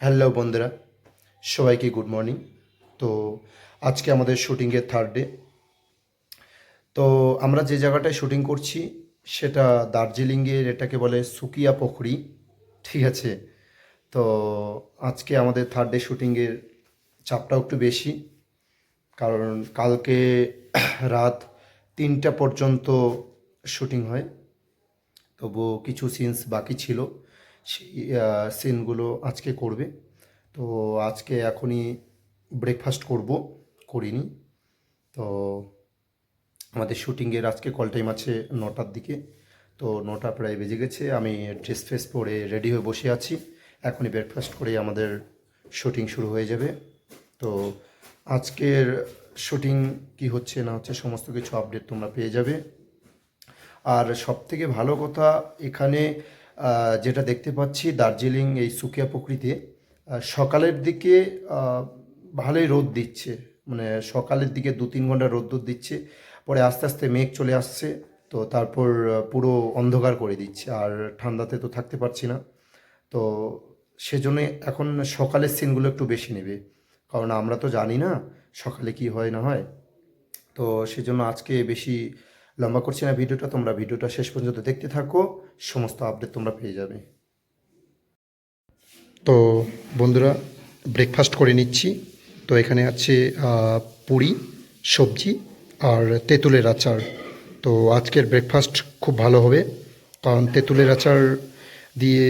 Hello বন্ধুরা, সবাইকে good morning তো আজকে আমাদের শুটিংয়ের থার্ড ডে তো আমরা যে জায়গাটায় শুটিং করছি, সেটা দার্জিলিংয়ের এটাকে বলে সুকিয়া পুকুরি, ঠিক আছে? তো আজকে আমাদের থার্ড ডে শুটিংয়ের চাপটাও একটু বেশি, কারণ কালকে রাত তিনটা পর্যন্ত শুটিং হয়। তবু কিছু সিনস বাকি ছিল। সেই সিনগুলো আজকে করবে। তো আজকে এখনই ব্রেকফাস্ট করব, করিনি। তো আমাদের শুটিংয়ের আজকে কল টাইম আছে নটার দিকে। তো নটা প্রায় বেজে গেছে, আমি ড্রেস ফ্রেস পরে রেডি হয়ে বসে আছি। এখনই ব্রেকফাস্ট করে আমাদের শুটিং শুরু হয়ে যাবে। তো আজকের শুটিং কি হচ্ছে না হচ্ছে সমস্ত কিছু আপডেট তোমরা পেয়ে যাবে। আর সব থেকে ভালো কথা, এখানে যেটা দেখতে পাচ্ছি দার্জিলিং এই সুকিয়া প্রকৃতিতে আহ, সকালের দিকে ভালোই রোদ দিচ্ছে। মানে সকালের দিকে দু তিন ঘণ্টা রোদ্দুর দিচ্ছে পরে আস্তে আস্তে মেঘ চলে আসছে তো তারপর পুরো অন্ধকার করে দিচ্ছে আর ঠান্ডাতে তো থাকতে পারছি না। তো সেজন্য এখন সকালের সিনগুলো একটু বেশি নেবে কারণ আমরা তো জানি না সকালে কি হয় না হয়। তো সেজন্য আজকে বেশি লম্বা করছি না ভিডিওটা, তোমরা ভিডিওটা শেষ পর্যন্ত দেখতে থাকো, সমস্ত আপডেট তোমরা পেয়ে যাবে। তো বন্ধুরা ব্রেকফাস্ট করে নিচ্ছি। তো এখানে আছে পুরি, সবজি আর তেঁতুলের আচার। তো আজকের ব্রেকফাস্ট খুব ভালো হবে, কারণ তেঁতুলের আচার দিয়ে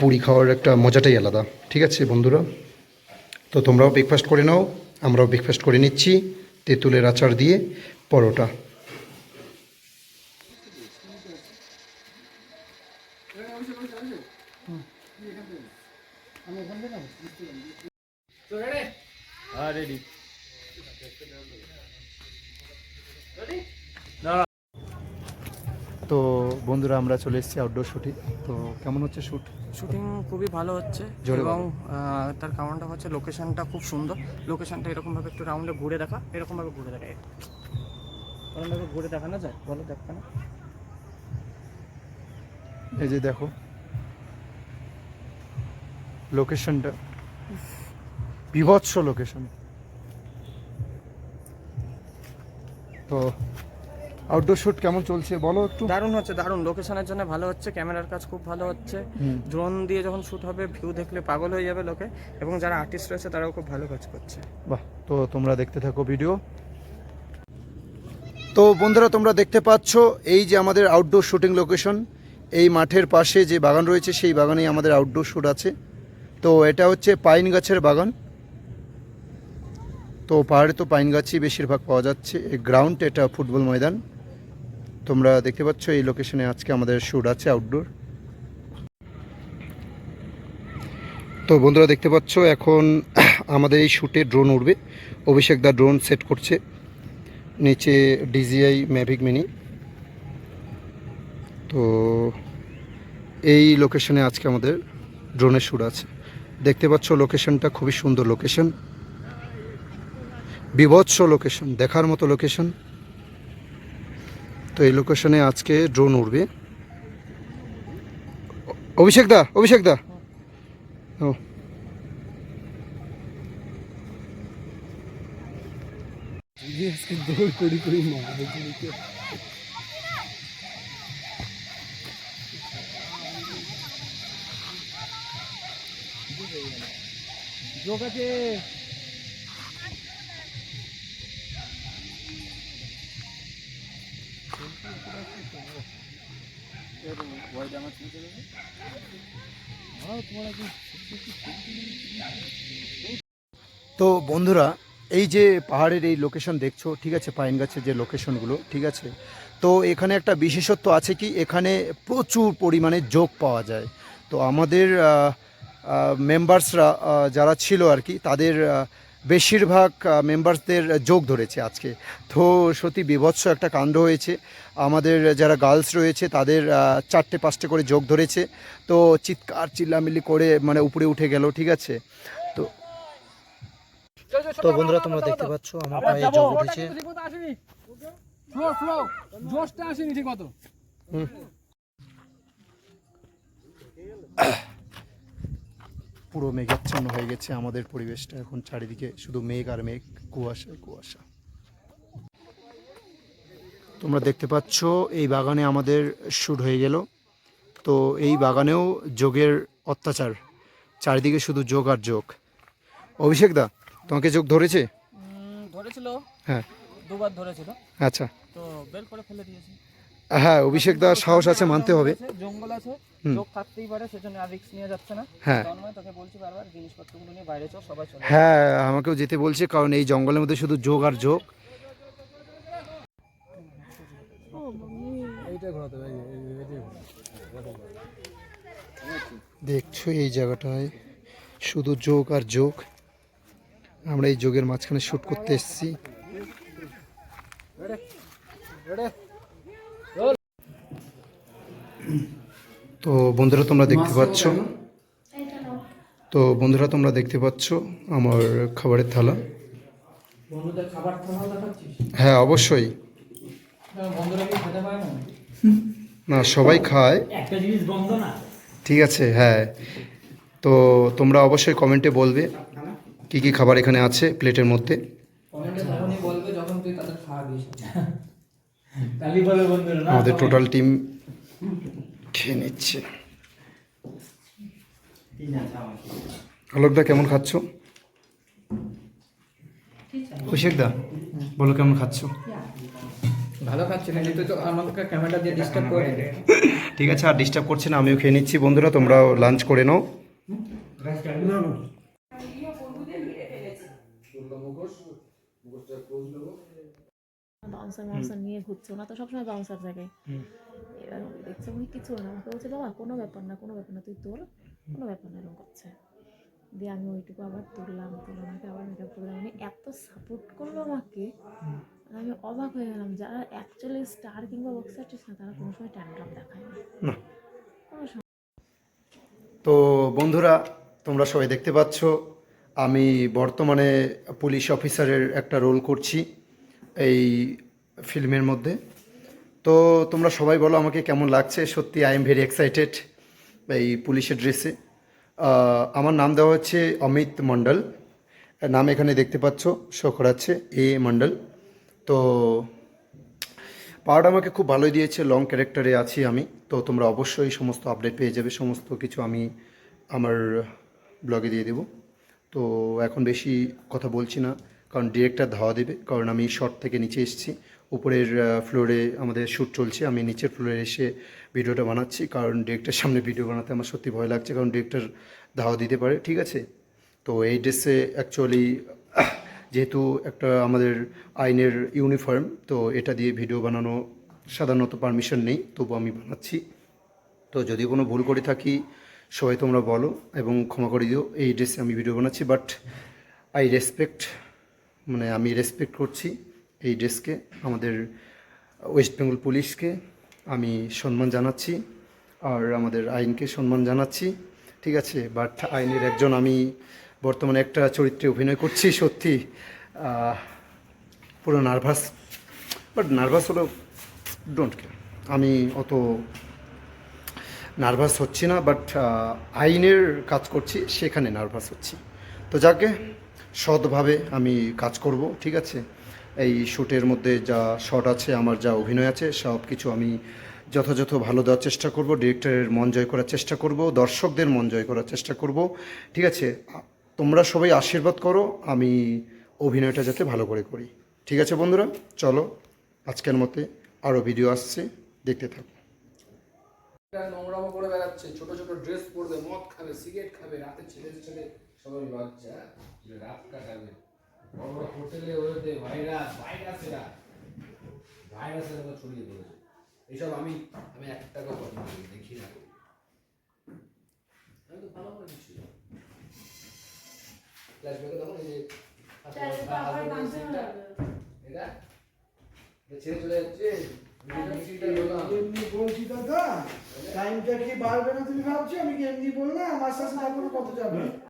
পুরি খাওয়ার একটা মজাটাই আলাদা। ঠিক আছে বন্ধুরা? তো তোমরাও ব্রেকফাস্ট করে নাও, আমরাও ব্রেকফাস্ট করে নিচ্ছি, তেঁতুলের আচার দিয়ে পরোটা। তো বন্ধুরা আমরা চলে এসেছি আউটডোর শুটে তো কেমন হচ্ছে শ্যুট শুটিং খুবই ভালো হচ্ছে এবং তার কারণটা হচ্ছে লোকেশনটা খুব সুন্দর। লোকেশনটা এরকমভাবে একটু রাউন্ডে ঘুরে দেখা এরকমভাবে ঘুরে দেখা। এরকমভাবে ঘুরে দেখানো যায়? বলো দেখা না। এই যে দেখো লোকেশনটা বিভৎস লোকেশন তো আউটডোর শ্যুট কেমন চলছে? বলো একটু। দারুণ হচ্ছে দারুণ। লোকেশনের জন্য ভালো হচ্ছে ক্যামেরার কাজ খুব ভালো হচ্ছে। ড্রোন দিয়ে যখন শ্যুট হবে ভিউ দেখলে পাগল হয়ে যাবে লোকে। এবং যারা আর্টিস্ট রয়েছে তারাও খুব ভালো কাজ করছে। বাহ তো তোমরা দেখতে থাকো ভিডিও তো বন্ধুরা তোমরা দেখতে পাচ্ছ এই যে আমাদের আউটডোর শুটিং লোকেশন এই মাঠের পাশে যে বাগান রয়েছে সেই বাগানেই আমাদের আউটডোর শ্যুট আছে। তো এটা হচ্ছে পাইন গাছের বাগান। তো পাহাড়ে তো পাইন গাছই বেশিরভাগ পাওয়া যাচ্ছে। এই গ্রাউন্ড এটা ফুটবল ময়দান। তোমরা দেখতে পাচ্ছ এই লোকেশনে আজকে আমাদের শ্যুট আছে আউটডোর তো বন্ধুরা দেখতে পাচ্ছ এখন আমাদের এই শ্যুটে ড্রোন উঠবে অভিষেক দা ড্রোন সেট করছে। নিচে ডিজিআই ম্যাভিক মিনি তো এই লোকেশনে আজকে আমাদের ড্রোনের শ্যুট আছে। দেখতে পাচ্ছ লোকেশনটা খুবই সুন্দর লোকেশন বিভৎস লোকেশন দেখার মতো লোকেশন তো এই লোকেশনে আজকে ড্রোন উড়বে। অ- অভিষেক দা অভিষেক দা। ও। তো বন্ধুরা, এই যে পাহাড়ের এই লোকেশন দেখছ, ঠিক আছে, পাইন গাছের যে লোকেশনগুলো ঠিক আছে? তো এখানে একটা বিশেষত্ব আছে কি, এখানে প্রচুর পরিমাণে যোগ পাওয়া যায়। তো আমাদের মেম্বার্সরা যারা ছিল আর কি, তাদের বেশিরভাগ মেম্বার্সদের যোগ ধরেছে আজকে। তো সত্যি বিভৎস একটা কাণ্ড হয়েছে। আমাদের যারা গার্লস রয়েছে তাদের চারটে পাঁচটে করে যোগ ধরেছে। তো চিৎকার চিল্লামিল্লি করে মানে উপরে উঠে গেল ঠিক আছে? তো তো বন্ধুরা তোমরা দেখতে পাচ্ছ আমার পায়ে যোগ উঠেছে। জোশটা আসেনি ঠিক মতো পুরো মেঘাচ্ছন্ন হয়ে গেছে আমাদের পরিবেশটা। এখন চারিদিকে শুধু মেঘ আর মেঘ কুয়াশা কুয়াশা। তোমরা দেখতে পাচ্ছ এই বাগানে আমাদের শ্যুট হয়ে গেল। তো এই বাগানেও যোগের অত্যাচার। চারিদিকে শুধু যোগ আর যোগ। অভিষেক দা তোমাকে যোগ ধরেছে? ধরেছিল। হ্যাঁ। দুবার ধরেছিল। আচ্ছা। তো বের করে ফেলে দিয়েছি। হ্যাঁ অভিষেক দা সাহস আছে মানতে হবে। জঙ্গল আছে হুম। থাকতেই পারে সেজন্য আর রিস্ক নিয়ে যাচ্ছে না। হ্যাঁ। তোকে বলছি বারবার জিনিসপত্রগুলো নিয়ে বাইরে চল সবাই চলে হ্যাঁ আমাকেও যেতে বলছে কারণ এই জঙ্গলের মধ্যে শুধু যোগ আর যোগ। দেখছ এই জায়গাটায় শুধু যোগ আর যোগ। আমরা এই যোগের মাঝখানে শ্যুট করতে এসেছি। তো বন্ধুরা তোমরা দেখতে পাচ্ছ। তো বন্ধুরা তোমরা দেখতে পাচ্ছ আমার খাবারের থালা। হ্যাঁ অবশ্যই। না সবাই খায়। ঠিক আছে হ্যাঁ। তো তোমরা অবশ্যই কমেন্টে বলবে কি কি খাবার এখানে আছে প্লেটের মধ্যে। আমাদের টোটাল টিম খেয়ে নিচ্ছে। আলোকদা কেমন খাচ্ছ? অভিষেক দা বলো কেমন খাচ্ছ? ভালো খাচ্ছে না তুই তো আমাকে ক্যামেরা দিয়ে ডিস্টার্ব করে। ঠিক আছে আর ডিস্টার্ব করছে না আমিও খেয়ে নিচ্ছি। বন্ধুরা তোমরাও লাঞ্চ করে নাও। বাউন্সার বাউন্সার নিয়ে ঘুরছে ওনা তো? সবসময় বাউন্সার থাকে। এবার দেখছে উনি কিছু না। আমাকে বলছে বাবা কোনো ব্যাপার না কোনো ব্যাপার না তুই তোর কোনো ব্যাপার না এরকম করছে। দিয়ে আমি ওইটুকু আবার তুললাম তুলে আমাকে আবার মেকআপ করলাম। উনি এত সাপোর্ট করল আমাকে। মানে আমি অবাক হয়ে গেলাম যারা অ্যাকচুয়ালি স্টার কিংবা বক্স আর্টিস্ট না তারা কোনো সময় ট্যান্ড্রাম দেখায় না। তো বন্ধুরা তোমরা সবাই দেখতে পাচ্ছ আমি বর্তমানে পুলিশ অফিসারের একটা রোল করছি এই ফিল্মের মধ্যে। তো তোমরা সবাই বলো আমাকে কেমন লাগছে? সত্যি আই এম ভেরি এক্সাইটেড এই পুলিশের ড্রেসে আমার নাম দেওয়া হচ্ছে অমিত মণ্ডল। নাম এখানে দেখতে পাচ্ছ শো করাচ্ছে এ মণ্ডল। তো পাওয়ার আমাকে খুব ভালোই দিয়েছে লং ক্যারেক্টারে আছি আমি। তো তোমরা অবশ্যই সমস্ত আপডেট পেয়ে যাবে, সমস্ত কিছু আমি আমার ব্লগে দিয়ে দেবো। তো এখন বেশি কথা বলছি না, কারণ ডিরেক্টর ধাওয়া দেবে, কারণ আমি শর্ট থেকে নিচে এসেছি। উপরের ফ্লোরে আমাদের শ্যুট চলছে। আমি নিচের ফ্লোরে এসে ভিডিওটা বানাচ্ছি, কারণ ডিরেক্টর সামনে ভিডিও বানাতে আমার সত্যি ভয় লাগছে, কারণ ডিরেক্টর ধাওয়া দিতে পারে, ঠিক আছে? তো এই ড্রেসে অ্যাকচুয়ালি যেহেতু একটা আমাদের আইনের ইউনিফর্ম তো এটা দিয়ে ভিডিও বানানো সাধারণত পারমিশন নেই, তবু আমি বানাচ্ছি। তো যদি কোনো ভুল করে থাকি, সবাই তোমরা বলো এবং ক্ষমা করে দিও, এই ড্রেসে আমি ভিডিও বানাচ্ছি বাট আই রেসপেক্ট মানে আমি রেসপেক্ট করছি। এই ড্রেসকে আমাদের ওয়েস্ট বেঙ্গল পুলিশকে আমি সম্মান জানাচ্ছি আর আমাদের আইনকে সম্মান জানাচ্ছি। ঠিক আছে বাট আইনের একজন আমি বর্তমানে একটা চরিত্রে অভিনয় করছি, সত্যি পুরো নার্ভাস, বাট নার্ভাস হলো ডোন্ট কেয়ার আমি অত নার্ভাস হচ্ছি না, বাট আইনের কাজ করছি, সেখানে নার্ভাস হচ্ছি। তো যাকে, সৎভাবে আমি কাজ করব, ঠিক আছে? এই শ্যুটের মধ্যে যা শট আছে, আমার যা অভিনয় আছে সব কিছু আমি যথাযথ ভালো দেওয়ার চেষ্টা করব, ডিরেক্টরের মন জয় করার চেষ্টা করব, দর্শকদের মন জয় করার চেষ্টা করব। ঠিক আছে তোমরা সবাই আশীর্বাদ করো, আমি অভিনয়টা যাতে ভালো করে করি। ঠিক আছে বন্ধুরা, চলো, আজকের মতে আরও ভিডিও আসছে, দেখতে থাকো। নোংরামো করে বেড়াচ্ছে, ছোট ছোট ড্রেস পরবে, মদ খাবে সিগারেট খাবে, রাতে ছেলে ছেলে, সবাই লজ্জা রাত কাটাবে। বড় বড় হোটেলে ওতে ভাইরাস ভাইরাস এরা। ভাইরাসের মতো ছড়িয়ে পড়েছে। এইসব আমি আমি এক টাকা কথা দেখি না। আমি তো ভালো করে দিচ্ছি। ফ্ল্যাশব্যাকে তখন এই যে এটা? এটা ছেড়ে চলে যাচ্ছে। মিষ্টিটা বললাম। এমনি বলছি দাদা টাইমটা কি বাড়বে না তুমি ভাবছ? আমি কি এমনি বললাম? আস্তে আস্তে তারপরে কত যাবে?